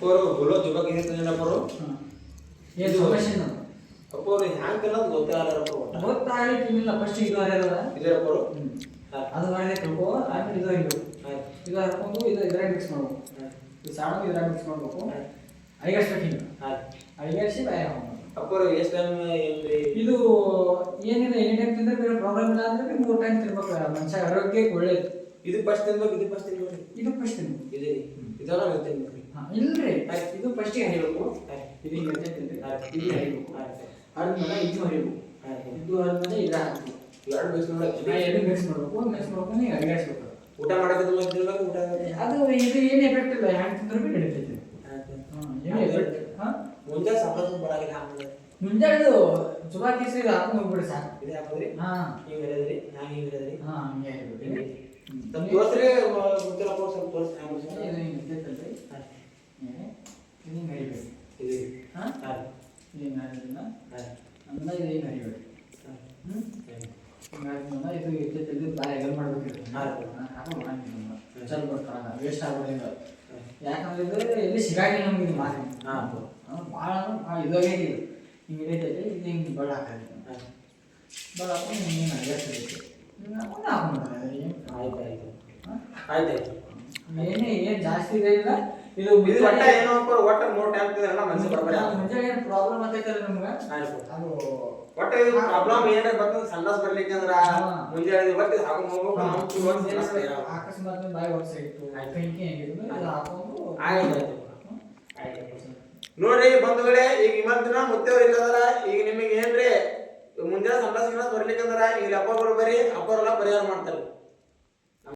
ಅಪ್ಪರು ಬೋಲೋ ಜುಬಕ್ ಇದೆ ತಂದಪ್ಪರು ಏನು ಸಮಸ್ಯೆ ನಾವು ಅಪ್ಪರು ಹ್ಯಾಂಗ್ ಅನ್ನೋದು ಗೊತ್ತೇ ಆಗಲ್ಲಪ್ಪ ಒಟ್ಟ? ಗೊತ್ತಾಗಲಿಕ್ಕಿಲ್ಲ ಫಸ್ಟ್ ಇದು ಹರಿಯೋದ ಇಲ್ಲೇ ಅಪ್ಪರು ಅದು ಮಾಡಿದೆ ತಿಳ್ಕೊ ಆಮೇಲೆ ಇದು ಇದು ಇದು ಹಾಕೊಂಡು ಇದು ಇದ್ರಾಗ ಮಿಕ್ಸ್ ಮಾಡ್ಬೇಕು. ಇದು ಸಣ್ಣ ಇದ್ರಾಗ ಮಿಕ್ಸ್ ಮಾಡ್ಬೇಕು. ಐಗರ್ಸ್ಬೇಕು ಹಿಂಗೆ ಐಗರ್ಸಿ ಬಾಯ. ಅಪ್ಪರು ಎಷ್ಟು ಟೈಮ್ ಇದು ಏನಿದೆ ಎನಿ ಟೈಮ್ ತಿಂದ್ರೆ ಬೇರೆ ಪ್ರಾಬ್ಲಮ್ ಇಲ್ಲ ಅಂದ್ರೆ ಮೂರು ಟೈಮ್ ತಿನ್ಬೇಕು ಮನುಷ್ಯ ಆರೋಗ್ಯಕ್ಕೆ ಒಳ್ಳೇದು. ಇದು ಫಸ್ಟ್ ತಿನ್ಬೇಕು ಇದು ಫಸ್ಟ್ ತಿನ್ಬೇಕು. ಇದು ಫಸ್ಟ್ ತಿನ್ಬೇಕು. ಇದೆ. ಇದೆಲ್ಲ ತಿನ್ಬೇಕು ಇಲ್ರಿ ಇದು ಫಸ್ಟಿಗೆ ಹರಿಬೇಕು ಆಯ್ತು. ಇದು ಹಿಂಗೆ. ಇದು ಹರಿಬೇಕು ಆಯ್ತು. ಹರಿದ್ಮೇಲೆ ಇದು ಹರಿಬೇಕು. ಇದು ಹರಿದ್ಮೇಲೆ ಇದು ಹಾಕ್ಬೇಕು. ಎರಡು ಬಿಸಿ ನಾ ಎರಡು ಮಿಕ್ಸ್ ಮಾಡ್ಬೇಕು ಮಿಕ್ಸ್ ಮಾಡ್ಕೊಂಡು ಹಿಂಗೆ ಅರಿಗಾಡ್ಸ್ಬೇಕು ಊಟ ಮಾಡಕ್ಕೆ ತಿನ್ಬೇಕು ಊಟ ಅದು ಇದು ಏನು ಎಫೆಕ್ಟ್ ಇಲ್ಲ ಹ್ಯಾಂಗ್ ತಿಂದ್ರೂ ಭೀ ನಡೀತೈತಿ. ಏನು ಎಫೆಕ್ಟ್ ಹಾಂ? ಮುಂಜಾನೆ ಸಪ್ಪತ್ತು ಬರಾಗಿಲ್ಲ ಹಾಕಿದ್ರೆ ಮುಂಜಾನೆದು ಜುಬಾ ಕೇಸರಿ ಇದು ಹಾಕೊಂಡು ಹೋಗ್ಬಿಡಿ ಸರ್ ಇದೆ ಹಾಕೋದ್ರಿ? ಹಾಂ. ಹಿಂಗೆ ಹೇಳಿದ್ರಿ? ಹ್ಯಾಂಗ ಹಿಂಗೆ ಹೇಳಿದ್ರಿ? ಹಾಂ ಹಂಗೆ. ಹೇಳಿದ್ರಿ ಸ್ವಲ್ಪ ತೋರಿಸ್ರಿ ಗೊತ್ತಿಲ್ಲಪ್ಪ ಸ್ವಲ್ಪ ತೋರಿಸಿ ಹ್ಯಾಂಗ ಇದು ಹಿಂಗೆ ಇರ್ತೈತಲ್ರಿ ಏ, ಇದು. ಹಿಂಗೆ ಹರಿಬೇಕು ಇದೆ ಹಾಂ ಇದು ಹಿಂಗೆ ಹರಿಬೇಕು ಆಯ್ತು. ಹ್ಞೂ ಇದು ಇರ್ತೈತಲ್ರಿ ಬಾಯಿ ಮಾಡ್ಬೇಕು ಆಯ್ತು. ಹಾಕೊಂಡು ಮಾಡಂಗಿಲ್ಲ ಚಲ್ ಬರ್ತಾರ ವೇಸ್ಟ್ ಆಯ್ತು. ಯಾಕಂದ್ರೆ ಇದು ಎಲ್ಲಿ ಸಿಗಾಗಿಲ್ಲ ನಮ್ಗೆ ಇದು ಮಾರಿ. ಹಾಂ. ಭಾಳ ಭಾಳ ಇದಾಗೈತಿ ಇದು. ಹಿಂಗೆ ಹಿಡಿತೈತಿ ಇದು ಹಿಂಗೆ ಬಳ ಆಯ್ತು. ಬಳ ಹಾಕೊಂಡು ಹಿಂಗೆ ಅಡ್ಜಸ್ಟ್ ಹಾಕೊಂಡು ಹಾಕೊಂಡ್ರೆ ಏನು ಆಯ್ತು ಆಯ್ತು. ಹಾಂ? ಆಯ್ತು ಆಯ್ತು. ಏನೇ ಏನು ಜಾಸ್ತಿ ಇದೆ ಇಲ್ಲ. ಇದು ಇದು ಒಟ್ಟ ಏನೋ ಅಪ್ಪ ಒಟ್ಟ ನೋಟ್ ಟೈಮ್ ಮನಸ್ಸು ಬರಬೇಡ ಮುಂಜಾನೆ ಏನು ಪ್ರಾಬ್ಲಮ್ ಆಗ್ತೈತಲ್ಲ ನಮ್ಗೆ? ಅದು ಒಟ್ಟ ಇದು ಪ್ರಾಬ್ಲಮ್ ಏನಾರ ಬಂದ್ರೆ ಸಂಡಾಸ್ ಬರ್ಲಿಕ್ಕೆ ಅಂದ್ರ. ಮುಂಜಾನೆ ಇದು ಹಾಕೊಂಡ್ ಹೋಗ್ಬೇಕು ನಮ್ ಚೂರು ಸಂಡಾಸ್ ಇರಲ್ಲ. ಅಕಸ್ಮಾತ್ ಬಾಯಿ ವರ್ಷ ಇತ್ತು. ಆಯ್ತು. ಐ ಕೈ ಆಗಿದ್ದು ಇದು ಹಾಕೊಂಡು ಆಯ್ತು. ನೋಡ್ರಿ ಬಂಧುಗಳೇ ಈಗ ಇವತ್ತಿನ ಮುತ್ತೆವ್ರು ಇಲ್ಲದಲ್ಲ ಈಗ ನಿಮಗೆ ಏನ್ರಿ ಮುಂಜಾನೆ ಸಂಡಾಸ್ ಗಿಡಾಸ್ ಬರ್ಲಿಕ್ಕಂದ್ರ ಈಗ ಅಪ್ಪಗಳು ಬರೀ ಅಪ್ಪರೆಲ್ಲ ಪರಿಹಾರ ಮಾಡ್ತಾರೆ.